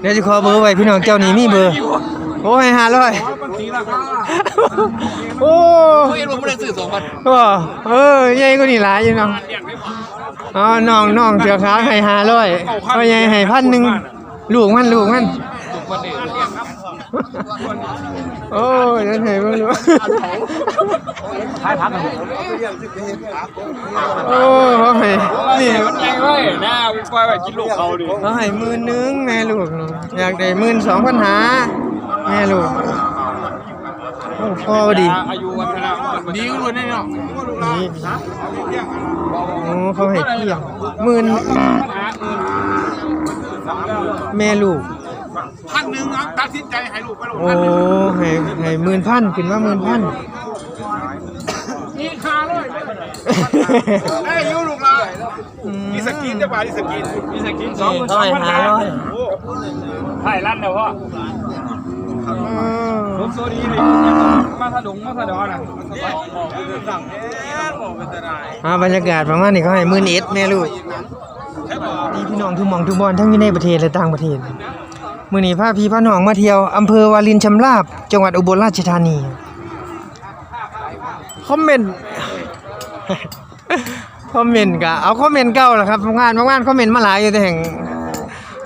เดี๋ยวจะขอเบอร์ไว้พี่น้องเจ้านี้มีเบอร์ โอ้ยห้าร้อยโอ้เขาเอ็นผมไม่ได้ซื้อสองพันว้าเออใหญ่กว่านี่หลายอยู่เน้องอ๋อน้องน้องเสือขาวให้ห้าร้อยพ่อใหญ่ให้พันหนึ่งลูกมันลูกมันถูกมันเอง โอ้ยนั่นไงไม่รู้ท้ายพักกันโอ้เขาให้นี่มันไงเว้ยหน้าวิปล่อยไปกินลูกเขาดิเขาให้หมื่นหนึงแม่ลูกเนาะอยากได้หมื่นสองพันหาแม่ลูกโอ้พ่อดีอายุวันนะดีกันเลยเนี่ยเนาะนี่โอ้เขาให้เที่ยงหมื่นแม่ลูก พันหนึ่งตัดสินใจให้ลูกไปลงโอ้ให้ให้หมื่นพันขึ้นมาหมื่นพันนี่คาเลยไอ้ยูลูกละนี่สกินจะบาที่สกินนี่สกินสองเขาให้ห้าร้อยถ่ายลั่นเดี๋ยวพ่ออ๋อรถโซดีเลยมาถดงมาถดอน่ะอ่าบรรยากาศประมาณนี้เขาให้หมื่นเอ็ดแม่ลูกนี่พี่น้องทุกหมองทุกบอลทั้งอยู่ในประเทศและต่างประเทศ มื้อนี้พาพี่พาน้องมาเที่ยวอำเภอวารินชำราบ จังหวัดอุบลราชธานี คอมเมนต์ คอมเมนต์ก็เอาคอมเมนต์เก่าแหละครับงานบางานคอมเมนต์มาหลายอยู่แต่แห่ง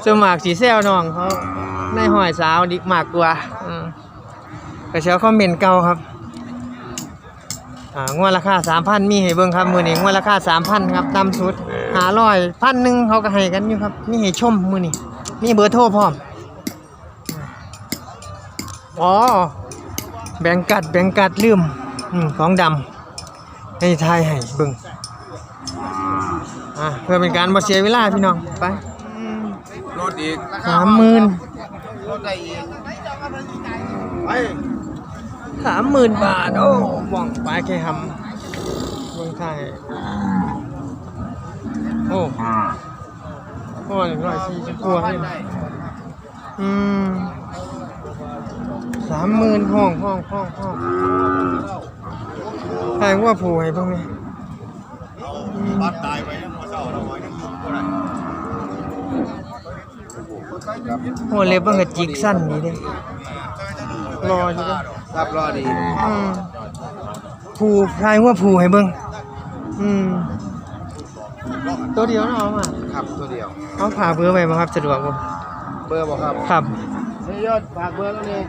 สมากสีแซวน้องเขาในหอยสาวดิมากกว่าอืมก็เชียวคอมเมนต์เก่าครับอ่างวดราคาสามพันมีให้เบิ่งครับมือนี้งวดราคาสามพันครับต่ำสุดหาร้อยพันหนึ่งเขาก็ให้กันอยู่ครับมีให้ชมมือนี้มีเบอร์โทรพร้อม อ๋อ แบ่งกัดแบ่งกัดลืมอืมของดำให้ทายให้เบิ่งอะเพื่อเป็นการบ่เสียเวลาพี่น้องไปรถอีกสามหมื่นสามหมื่นบาท โอ้ว่องไปแค่หำเมืองไทยโอ้โอ้หนึ่งร้อยสี่สิบกว่าเลยอืม สามหมื่นห้องห้องห้องห้องแพงกว่าผูให้พวกนี้อืมบ้านตายไปยังหัวเศร้าเราไว้ยังก็ได้โอ้เล็บมันก็จิกสั้นนี่เด้รออยู่เด้ครับรอดีอืมผูทายว่าผูให้เบิ่งอืมตัวเดียวเนาะเอามาครับตัวเดียวเอาฝากเบอร์ไว้บ่ครับสะดวกบ่เบอร์บอกครับครับ ยอดฝากเบอร์แล้วนี่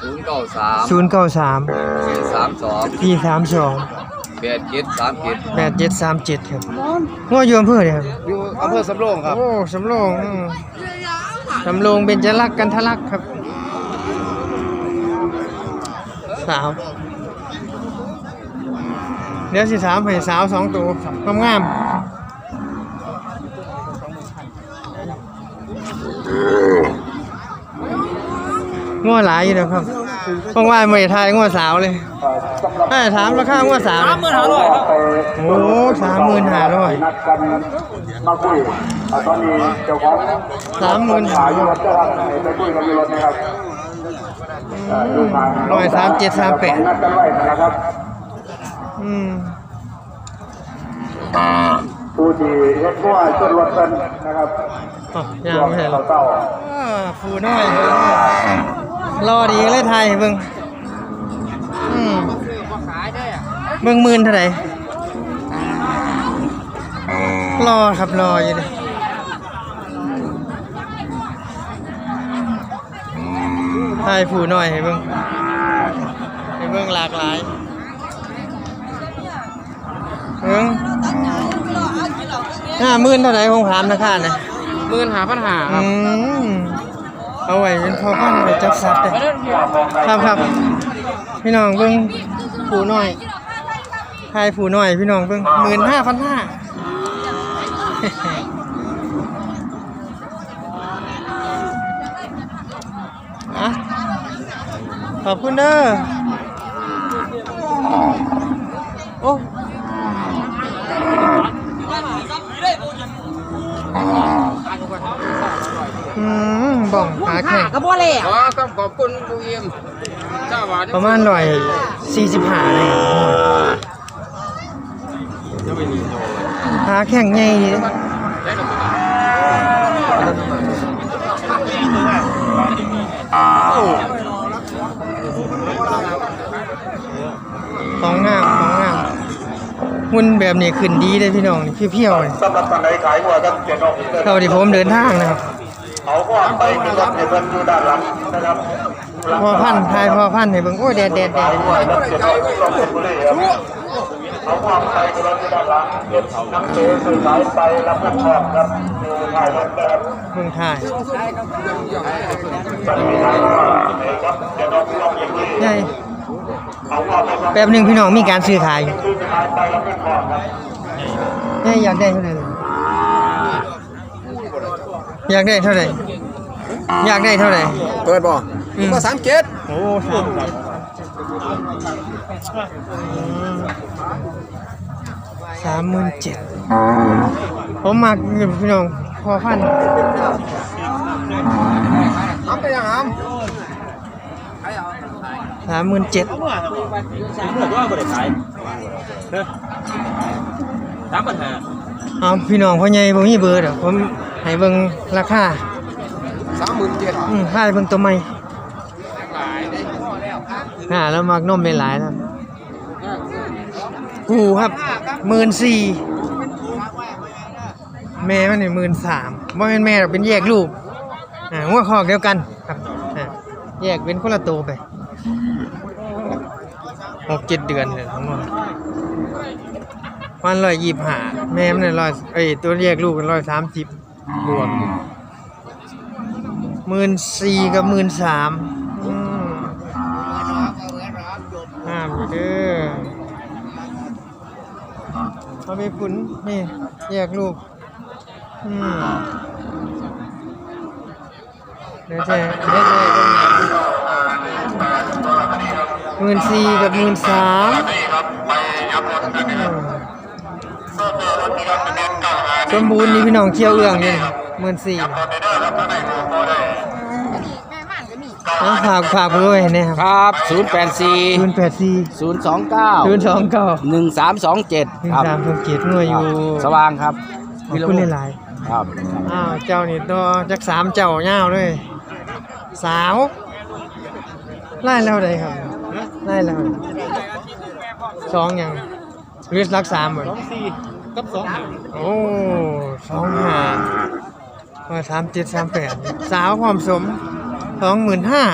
ศูนย์เก้าสาม093สี่สามสอง432แปดเจ็ดสามเจ็ด8737ครับงัวอยู่อำเภอเด้ครับอยู่อำเภอสำโรงครับ โอ้สำโรงอืมสำโรงเบญจรักษ์กันทะลักครับ สาว เดี๋ยวสิถามให้สาวสองตัวงามๆ ง้อหลายอยู่นะครับว่างๆไม่ได้ทายง้อสาวเลยถ้าถามราคาง้อสาวสามหมื่นห้าร้อยโอ้สามหมื่นห้าร้อยนัดกันมาคุยอ่าตอนนี้เจ้าของสามหมื่นขายอยู่รถนะครับไปคุยกันอยู่รถนะครับอ่าดูทางร้อยสามเจ็ดสามแปดนัดกันไว้นะครับอืมผู้ที่เฮ็ดมั่วชนรถกันนะครับอ๋อยังไม่เห็นหรเราอกเต้าอ่าฟูน้อยเบิ่ง รอดีเลยไทยเบิ่งอืมเบิ่งหมื่นเท่าไหร่รอครับรออยู่เลยไทยผู้น้อยให้เบิ่งให้เบิ่งหลากหลายเบิ่งห้าหมื่นเท่าไหร่ผมถามนะค่ะนะหมื่นหาพันหาอืม เอาไว้เป็นพ่อพันธุ์ไปจับสัตว์เลยครับครับพี่น้องเบิ่งผูน้อยทายผูน้อย พี่น้องเบิ่งหมื่นห้าพันห้าอะขอบคุณเด้อโอ้อืม มาแข่งก็บ่แลยอต้อขอบคุณลุงเอี่ยมจ้าวประมาณร้อยสี่สิบห้าเลยหาแข่งใหญ่ดีของงามของงามหุ่นแบบนี้ขึ้นดีเลยพี่น้องเพี้ยวๆเลยสรอนไหยหัรับเจ้าที่ผมเดินทางนะครับ เขาก็ไปนะครับเดี๋ยวเพิ่นอยู่ด้านหลังนะครับพอพันทายพอพันให้เบิ่งโอ้ยแดดแดดแดดเจ็ดออกลงบุรีครับเขาก็ไปกันอยู่ด้านหลังเก็บน้ำเสือสื่อสายไปรับผิดชอบครับถ่ายรถนะครับเบิ่งถ่ายตอนนี้ทางว่าเอกครับเจ็ดองบุรีใหญ่เขาก็ไปรับแป๊บหนึ่งพี่น้องมีการซื้อขายอยู่สื่อสายไปรับผิดชอบครับใหญ่อยากได้เท่าไหร่ อยากได้เท่าไหร่อยากได้เท่าไหร่เปิดบ่อืมมาสามเกตโอ้สามสามหมื่นเจ็ดผมมักอยู่พี่น้องพอพันธุ์ทำไปยังหามสามหมื่นเจ็ดเมื่อว่าบริขายเด้อสามปัญหาเอาพี่น้องพ่อใหญ่บ่มีเบอร์เดี๋ยวผม ให้เบิ่งราคาสามหมื่นเจ็ดอืมค่าเบิ่งตัวใหม่หาแล้วมักนมไม่หลายแล้วกูครับหมื่นสี่แม่มันนี่หมื่นสามว่าเป็นแม่หรอกเป็นแยกลูกอ่าหัวคอกเดียวกันครับอ่าแยกเป็นคนละตัวไปหกเจ็ดเดือนเลยทั้งหมดวันร้อยยี่ห้าแม่มันนี่ร้อยเอ้ยตัวแยกลูกเป็นร้อยสามสิบ บวกหมื่นสี่กับหมื่นสามห้ามอยู่เด้อเอาไปขุนนี่แยกลูกอืมเดี๋ยวจะเดี๋ยวจะหมื่นสี่กับหมื่นสาม สมบูรณ์นี่พี่น้องเคี่ยวเอื้องนี่หมื่นสี่เอาฝากฝากเบอร์ไว้นะครับครับ ศูนย์แปดสี่ศูนย์แปดสี่ศูนย์สองเก้าศูนย์สองเก้าหนึ่งสามสองเจ็ดหนึ่งครับ สามสองเจ็ดหน่วยอยู่สว่างครับขอบคุณหลายครับ ๆอ้าวเจ้านี่ตัวจักสามเจ้าเงาวเลยสาวไล่แล้วใดครับไล่แล้วสองอย่างหรือรักสามเหมือนสี่ กับสองโอ้สองห้าว่าสามเจ็ดสามแปดสาวความสมสองหมื่นห้า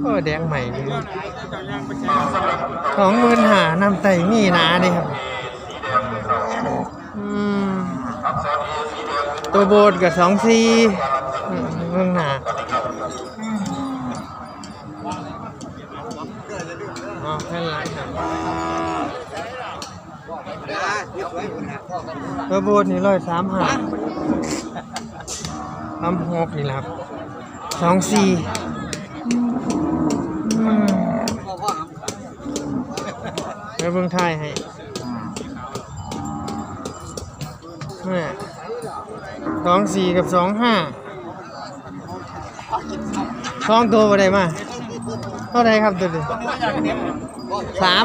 โอ้แดงใหม่เลยสองหมื่นห้านำไต่มีหนาเด้ครับอืมตัวโบดกับสองซีอืมเมืองหนาอ๋อแค่ไรครับ ตัวโบดนี่ร้อยสามห้าสามหกนี่แหละครับสองซีอืมเดี๋ยวเบิ่งไทายให้นี่สองสี่กับสองห้าสองตัวอะไรมาเท่าไรครับตัวนี้สาม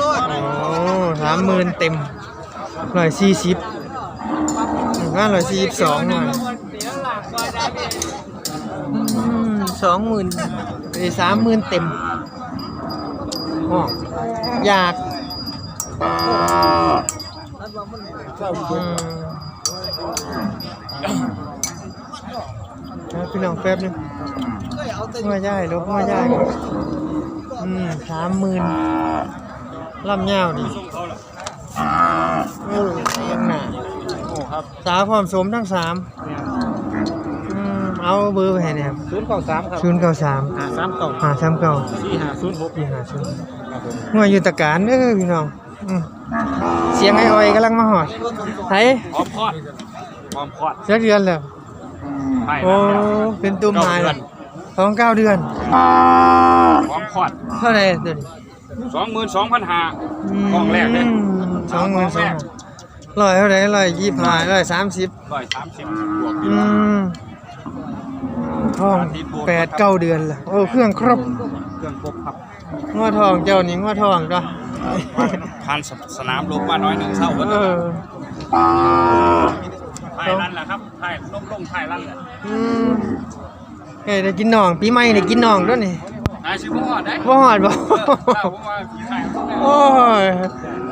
โอ้สามหมื่นเต็มร้อยสี่สิบ ว่าร้อยสี่สิบสองหน่อยสองหมื่นไอ้สามหมื่นเต็มอยากพี่น้องแป๊บนึงมาย่ายลบมาย่ายก่อนอืมสามหมื่นลำยาวดิโอ้ยังหนา สาวความสมทั้งสามอืมเอาเบอร์ไปให้เนี่ยครับศูนย์เก้าสามครับศูนย์เก้าสามหาสามเก้าหาสามเก้าสี่หาศูนย์หกสี่หาศูนย์หน่วยอยู่ตะการเด้อพี่น้องอืมเสียงไอ้อ้อยกำลังมาหอดไทยพร้อมคลอดพร้อมคลอดเสียเดือนแล้วใช่โอ้เป็นตุ้มหายแล้วท้องเก้าเดือนพร้อมคลอดเท่าไหร่ตัวนี้สองหมื่นสองพันห้าท้องแรกเลยสองหมื่นสอง ร้อยเท่าไหร่ร้อยยี่สิบห้าร้อยสามสิบร้อยสามสิบบวกอืมท้องแปดเก้าเดือนแล้วโอ้เครื่องครบเครื่องครบครับง้อทองเจ้านี่ง้อทองจ้ะผ่านสนามลบมาน้อยหนึ่งเท่าเออไทยลั่นแหละครับไทยลงลงไทยลั่นแหละอืมเฮ้ยได้กินน่องปีใหม่ได้กินน่องด้วยนี่นายชิบุฮอดได้บ่ฮอดบ่ ถ้าผมว่าผีไทยโอ้ย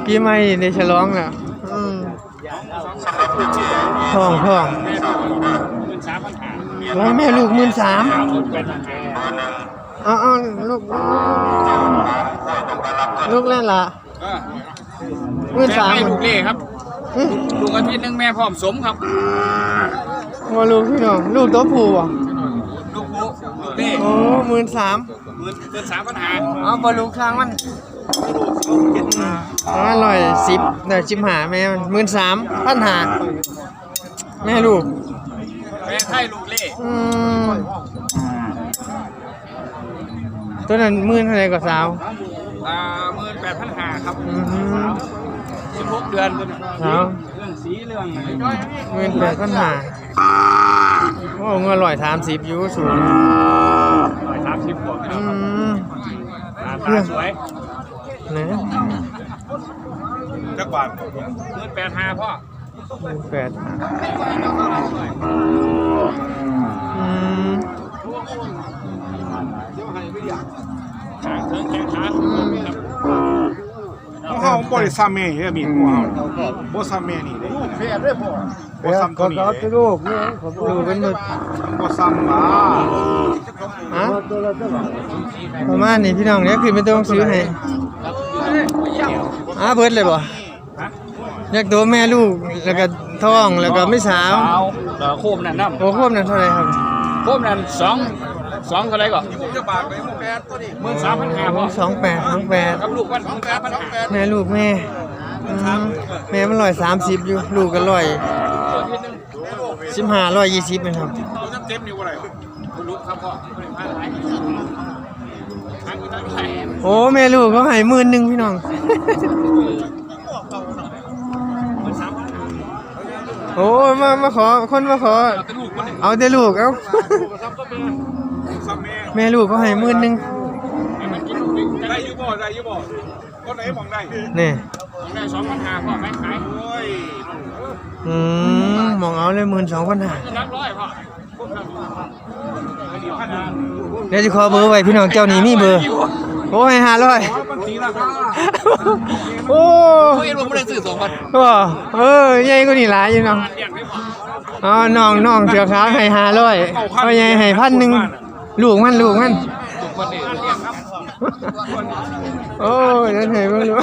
ปีใหม่ได้ฉลองแล้วอืม ทองทองหมื่นสามพันหาโอ้ยแม่ลูกหมื่นสามเป็นแพงเอาเอาลูกลูกเล่นละเออหมื่นสามให้ลูกเล่ครับอื้อลูกอาทิตย์หนึงแม่พร้อมสมครับว่าลูกพี่น้องลูกตัวผู้อะลูกผู้ลูกเล่โอ้หมื่นสามหมื่นหมื่นสามพันหาเอาบอลูกข้างมัน อร่อยสิบเดี๋ยวชิมหาแม่มันหมื่นสามพันหาแม่ลูกแม่ไทยลูกเล่อืมตัวนั้นหมื่นเท่าไหรก็สาวอ่าหมื่นแปดพันหาครับอืมสิบหกเดือนสาวเรื่องสีเรื่องหมื่นแปดพันหาโอ้เงินอร่อยสามสิบอยู่สูงร้อยสามสิบกว่าพี่น้อืองครับมตาสวย นะจักบาทหมื่นแปดหาพ่อหมื่นแปดหาอืมหางเทิงแข้งขาครับเฮาบ่ได้ซ้ำแม่เด้อมีหัวเฮาบ่ซ้ำแม่นี่เด้แพ้เด้อพ่อบ่ซ้ำตัวนี้เด้ลูกเนี่ยลูกเป็นหมดบ่ซ้ำมาฮะประมาณนี้พี่น้องเนี่ยคือไม่ต้องซื้อให้ อ้าเบิดเลยบ่อยากตัวแม่ลูกแล้วก็ท้องแล้วก็ไม่สาวเอาเดี๋ยวโคมนั่นน้ำโอ้ควบนั้นเท่าไหร่ครับโคมนั่นสองสองเท่าไรก่อนหมื่นสามพันห้าพ่อสองแปดสองแปดกับลูกวันสองแปดพันหาแม่ลูกแม่อืมแม่มันร้อยสามสิบอยู่ลูกก็ร้อยตัวที่หนึ่งสิบห้าร้อยยี่สิบนะครับตัวเต็มนี่ว่าไรคุณลูกครับพ่อ โอ้แม่ลูกเขาให้หมื่นหนึ่งพี่น้อง โอ้มามาขอคนมาขอ เอาแต่ลูกเอาแม่ลูกเขาให้หมื่นหนึ่งได้ยูบ่ได้ยูบ่คนไหนมองได้นี่ของได้สองพันห้าพ่อไม่ขายโอ้ยอืมมองเอาเลยหมื่นสองพันห้านับร้อยพ่อ เดี๋ยวจะขอเบอร์ไว้พี่น้องเจ้านี้มีเบอร์โอ้ยห้าร้อยมันสีราคาโอ้เขาเห็นว่าไม่ได้ซื้อสองพันว้าเออใหญ่กว่านี่หลายอยู่เนาะเลี้ยงไม่พออ๋อน้องน้องเสือขาวให้ห้าร้อยเอาใหญ่ให้พันหนึ่งลูกมันลูกมัน โอ้ยนั่นให้เบิ่งดู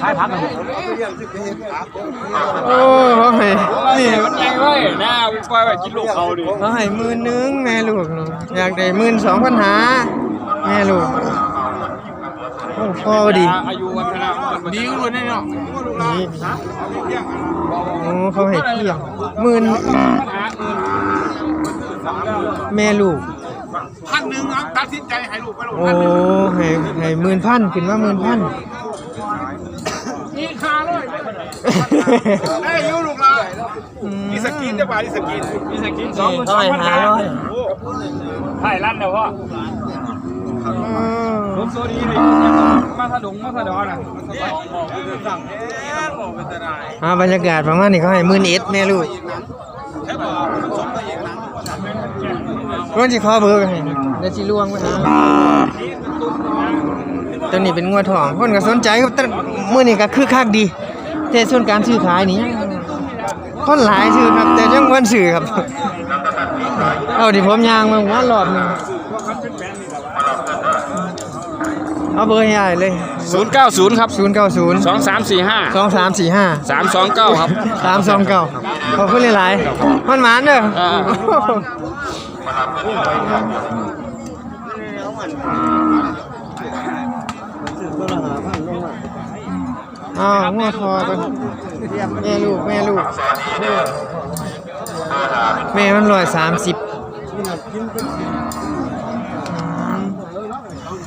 ขายพักโอ้เขาให้นี่มันใหญ่เว้ยนะปล่อยไว้กินลูกเขาดิเขาให้หมื่นหนึงแม่ลูกเนาะอยากได้หมื่นสองพันหาแม่ลูกโอ้พอดีอายุวันนาดดีขึ้นเลยเนาะนี่โอ้เขาให้เที่ยงหมื่นปัญหาอื่นแม่ลูก พันหนึงเอาตัดสินใจให้ลูกไปลูกโอ้ให้ให้หมื่นพันขึ้นมาหมื่นพันอีกห้าร้อยได้อยู่ลูกล่ะมีสกินได้บ่ามีสกินมีสกินสองเท่าไหร่ห้าร้อย โอ้ไผ่ลั่นเดี๋ยวพ่ออ๋อรถโซดีเลยมาถดุงมาถดอน่ะอ่าบรรยากาศประมาณนี้เขาให้หมื่นเอ็ดแม่ลูก ร้อนสิขอเบอร์กันให้เดี๋ยวสิล่วงไปหาตัวนี้เป็นงัวทองคนก็สนใจครับแต่มื้อนี้ก็คือคักดี แต่ส่วนการซื้อขายนี่คนหลายซื้อครับ แต่ยังบ่ซื้อครับ เอาดิผมย่างมาว่ารอบหนึงเอาเบอร์ให้ยายเลยศูนย์เก้าศูนย์ครับ 090สองสามสี่ห้า2345สามสองเก้าครับสามสองเก้าขอบคุณหลายๆมันหมานเด้อ อ้าวงัวคอกันแม่ลูกแม่ลูก แม่มันร้อยสามสิบ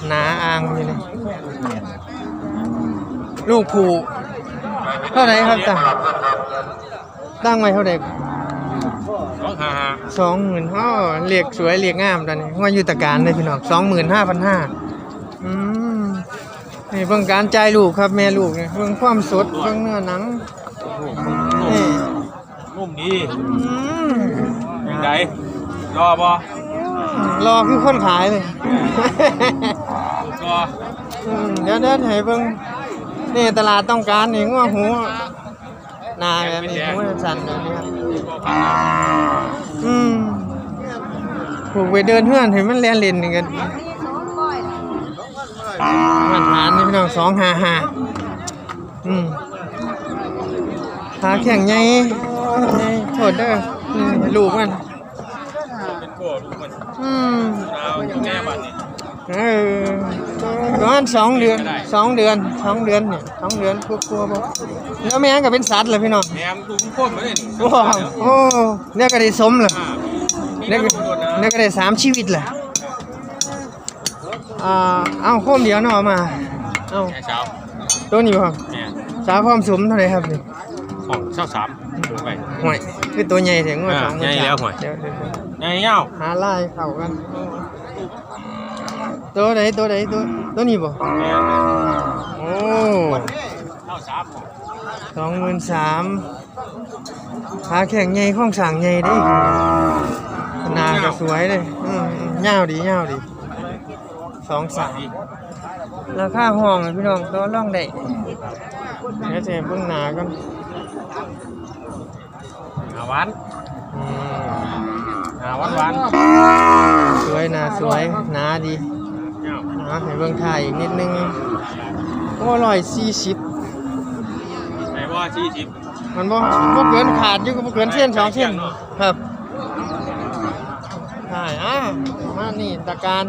หนาอ่างอยู่เลยลูกผูเท่าไหร่ครับตั้งตั้งไว้เท่าไหร่ ห้าสองหมื่นอ๋อเรียกสวยเรียกงามตอนนี้ว่าอยู่ตะการเลยพี่น้องสองหมื่นห้าพันห้าอืมนี่เบิ่งการจ่ายลูกครับแม่ลูกเนี่ยเบิ่งความสดเบิ่งเนื้อหนังนี่นุ่มดีอืมยังไงรอบ่โอ้รอคือคนขายเลยก็อืมเดี๋ยวเดี๋ยวให้เบิ่งนี่ตลาดต้องการนี่งัวหูห นาแบบนี้หูสั่นแบบนี้ครับอืมผูกไปเดินเพื่อนเห็นมันเลียนเล่นกันมาตรฐานนี่พี่น้องสองห้าห้าอืมขาแข็งใหญ่ใหญ่โทษเด้อนี่ลูกมันเป็นโก้ลูกมันอืมดาวอยู่แม่บัดนี้ เออประมาณสองเดือนสองเดือนสองเดือนเนี่ยสองเดือนกลัวๆบ่แล้วแม่งก็เป็นสัตว์เลยพี่น้องแหนมตุ้มข้นมาเลยโอ้โหโอ้เนี่ยก็ได้สมเลยเนี่ยก็มันโดนนะเนี่ยก็ได้สามชีวิตเลยอ่าเอาโคมเดียวเนาะเอมาเอาแค่เช้าตัวนี้ครับเนี่ยสาวพร้อมสมเท่าไหร่ครับนี่ของเช้าสามไปห่วยคือตัวใหญ่ถึงว่าสองใหญ่แล้วห่วยเดี๋ยวเงี้ยหาลายเข้ากัน ตัวไหนตัวไหนตัวตัวนี้บ่โอ้เช้าสามสองหมื่นสามขาแข็งใหญ่ข้องสั่งใหญ่เด้หนาก็สวยเลยอืมยาวดียาวดีสองสามราคาห้องอะพี่น้องตัวร่องได้เดี๋ยวจะให้เบิ่งหนากันหาหวานอืมหาหวานหวานสวยหนาสวยหนาดี เงี้ยวนะให้เบิ่งถ่ายอีกนิดนึงก็ร้อยสี่สิบไหนว่าชี้ชิบมันบ่บ่เกินขาดอยู่ก็บ่เกินเส้นสองเส้นครับใช่อะมานี่ตะการ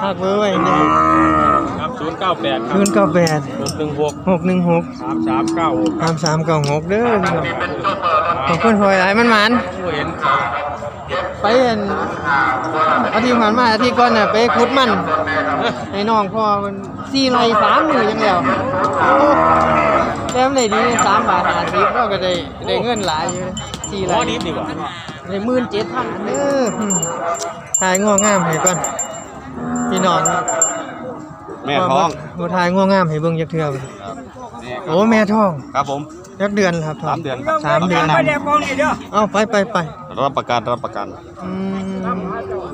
ภาคเบอร์ไว้นี่ครับศูนย์เก้าแปดครัคืบนเก้าแปดหกหนึ่งหกหกหนึ่งหกสามสามเก้าหกสามสามเก้าหกเด้อพี่น้องขอบคุณหอยหลายมันหมานผู้เห็น ไปเห็นอาทิตย์ผ่านมาอาทิตย์ก่อนน่ะไปขุดมันให้น้องพ่อมันสี่ไรสามมือยังแล้วแต้มได้ดีสามบาทห้าสิบเราก็ได้ได้เงินหลายอยู่สี่ไรหัวดิบดีกว่าในหมื่นเจ็ดพันเด้ออืมถ่ายง่วงงามให้ก่อนพี่น้องแม่ท้อง บ่ถ่ายง่วงงามให้เบิ่งจักเทื่อ บ่โอ้แม่ท้องครับผมจักเดือนแล้วครับท้องสามเดือนครับสามเดือนเอาไปไปไปรับประกันรับประกันอืม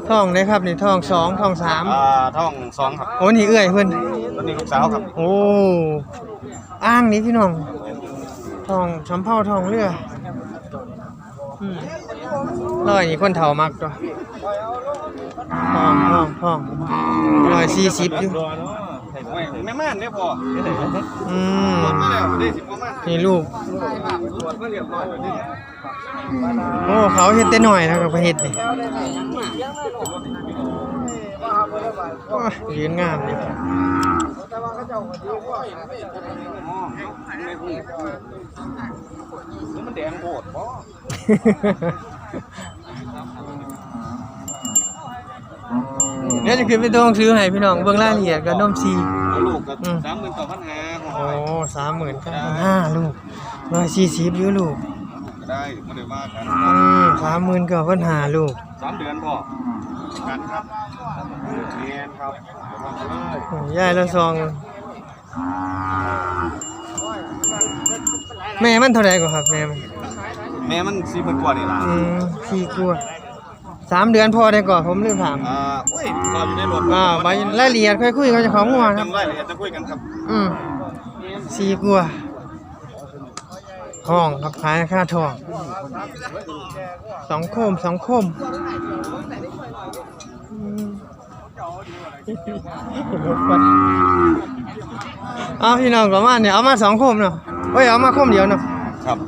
ท้องได้ครับนี่ท้องสองท้องสามอ่าท้องสองครับโอ้นี่เอื้อยเพิ่นตัวนี้ลูกสาวครับโอ้อ้างนี่พี่น้องท้องสำเภาท้องเรืออืมร้อยนี่คนเฒ่ามักตัวท้องท้องท้องร้อยสี่สิบอยู่ แม่ม่านเนี่ยพออืมมาแล้วได้สิบกว่าม่านนี่ลูกตรวจมาเรียบร้อยแล้วนี่โอ้เขาเฮ็ดแต่น้อยแล้วก็ไปเฮ็ดนี่โอ้ยยืนงามนี่มันแดงโบดพ เดี๋ยวจะขึ้นไปตรงซื้อให้พี่น้องเบิ่งรายละเอียดกับนมซีลูกก็สามหมื่นต่อพันห้าโอ้สามหมื่นเก้าพันห้าลูกร้อยสี่สิบอยู่ลูกก็ได้ไม่ได้ว่ากันอืมสามหมื่นเก้าพันห้าลูกสามเดือนพอกันครับเรียนครับเลยโอ้ยยายละซองแม่มันเท่าไหร่กว่าครับแม่มันแม่มันสี่หมื่นกว่านี่ล่ะอืมสี่กว่า สามเดือนพอได้ก่อนผมลืมถามอ่าโอ้ยเราอยู่ในรถอ่าใบรายละเอียดค่อยคุยกับเจ้าของงัวครับจำรายละเอียดจะคุยกันครับ อืมสี่กว่าทองครับขายค่าทองสองโคมสองโคมอืมเอาพี่น้องประมาณเนี่ยเอามาสองโคมเนาะเฮ้ยเอามาโคมเดียวเนาะครับ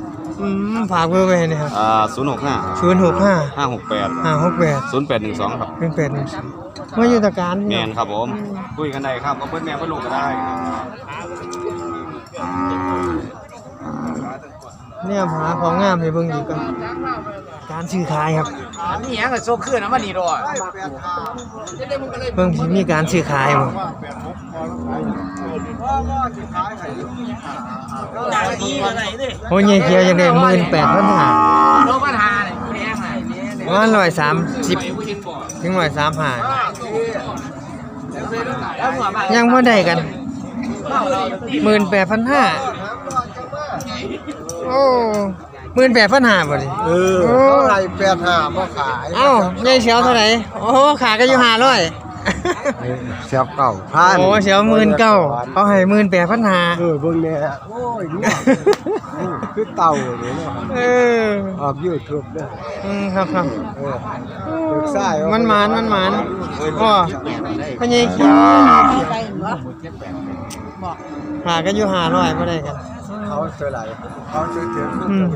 อืมฝากเบอร์ไว้ให้นะครับอ่าศูนย์หกห้าศูนย์หกห้าห้าหกแปดห้าหกแปดศูนย์แปดหนึ่งสองครับเป็นแปดหนึ่งสามมาอยู่ตะการแมพี่นน้องครับผมคุยกันได้ครับเอาเพื่อนแม่เพื่อนลูกก็ได้เนี่ยหาของงามให้เบิ่งอีกก่อนการซื้อขายครับนี่ยังก็โซขึ้นนะมันนี่รอเบิ่งสิมีการซื้อขายบ่ จากดีอะไรดิโอ้ยยายเขียวยังได้หมื่นแปดพันห้าโลปัญหาเนี่ยแพงไหนประมาณร้อยสามสิบถึงร้อยสามห้าแล้วหัวมายังพอได้กันหมื่นแปดพันห้าโอ้หมื่นแปดพันห้าบ่ดิเออโอ้เท่าไหร่แปดห้าบ่ขายเอ้าใหญ่เสียวเท่าไหร่โอ้โหขาก็อยู่ห้าร้อย เสียบเก่าพันโอ้เสียวหมื่นเก้าเขาให้หมื่นแปดพันห้าเออเบิ่งแน่โอ้ยเนี่ยคือเต่าเลยเนาะเออออก YouTube เด้ออืมครับครับเออเด็กชายมันหมานมันหมานพ่อพ่อใหญ่ขี้ขาก็อยู่ห้าร้อยบ่ได้กันเขาเท่าไหร่เขาซื้อถึงอืม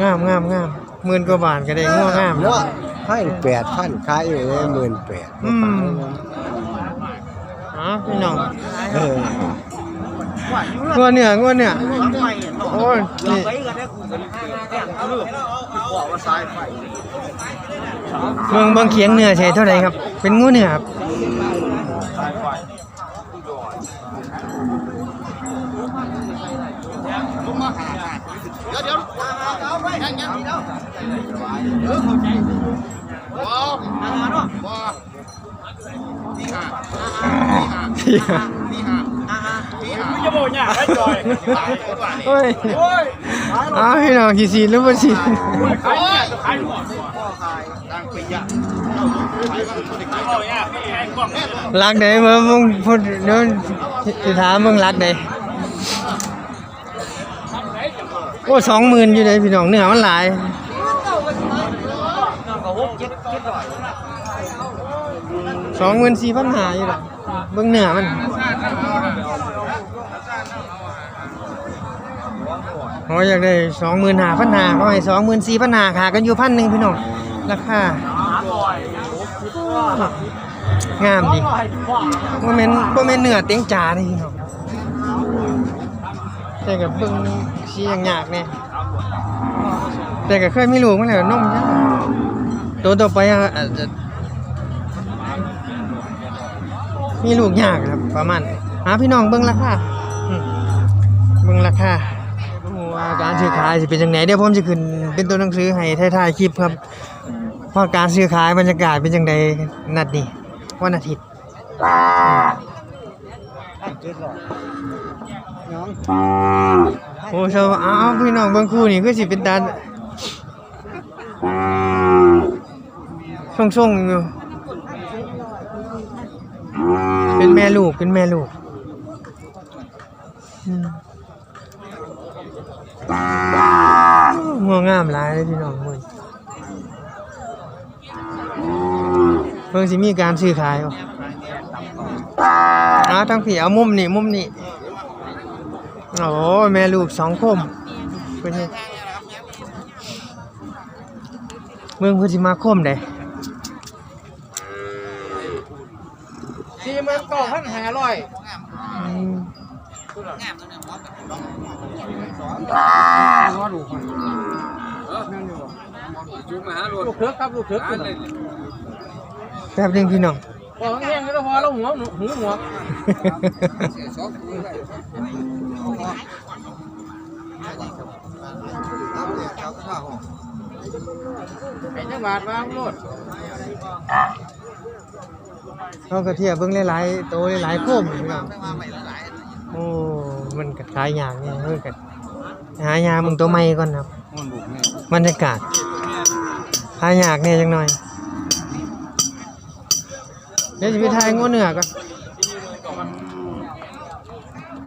งามงามงาม หมื่นกว่าบาทก็ได้งัวงามเนาะให้8,000ขายเอง18,000อืมอ๋อพี่น้องเอองัวเนื้องัวเนื้อโอ้ยนี่เบิ่งเบิ่งเคียงเนื้อใช่เท่าไหร่ครับ เป็นงัวเนื้อครับ จะโบเนี่ยไอ้จอยโอ้ยอ้าวพี่น้องกี่สีหรือบ่สีขายเนี่ยขายหัวตั้งปียะเอาเนี่ยแข่งกล้องรักไหนเบิ่งมึงพูดเดี๋ยวสิถามมึงรักไหน อ้สองหมื่นอยู่เลยพี่น้องเนื้อมันหลายสองหมื่นสี่พันหาอยู่ละเบิ่งเหนือมันเขาอยากได้สองหมื่นหาพันหาเขาให้สองหมื่นสี่พันหาขากันอยู่พันหนึ่งพี่น้องราคางามดีบ่แม่นบ่แม่นเนื้อเต็งจานี่พี่น้องแต่กับเบิ่ง สีอย่างยากเนี่ยแต่ก็เคยไมีลูกมาแล้วนมยากตัวต่อไปอะอาจจะมีลูกยากครับ ประมาณหาพี่น้องเบิ่งราคาเบิ่งราคาว่าการซื้อขายสิเป็นจังไดเดี๋ยวผมจะขึ้นเป็นตัวหนังสือให้ท้ายๆคลิปครับว่าการซื้อขายบรรยากาศเป็นจังไดนัดนี้วันอาทิตย์ โอ้เชาวอ้าวพี่น้องเบิ่งคู่นี่คือสิเป็นตาส่งๆอยู่เป็นแม่ลูกเป็นแม่ลูกอืมงัวงามหลายเลยพี่น้องมึงเพิ่งสิมีการซื้อขายบ่อ้าทั้งผีเอามุมนี่มุมนี่ โอ้แม่ลูกสองคมเป็นไงเมืองพุทธิมาคมได้สี่หมื่นเก้าพันห้าร้อยอืมลูกเถือกครับลูกเถือกแป๊บหนึงพี่น้อง พอแห้งแล้วพอแล้วหัวหูหัวไอ้จังหวัดวางรถเขาก็เทียบเบิ่งหลายๆโตหลายๆคมพี่น้องโอ้มันก็ขายยากเนี่ยเพิ่นก็หายามึงตัวใหม่ก่อนครับบรรยากาศหายากเนี่ยจังหน่อยเดี๋ยวจะไปทายงูเหนือก่อน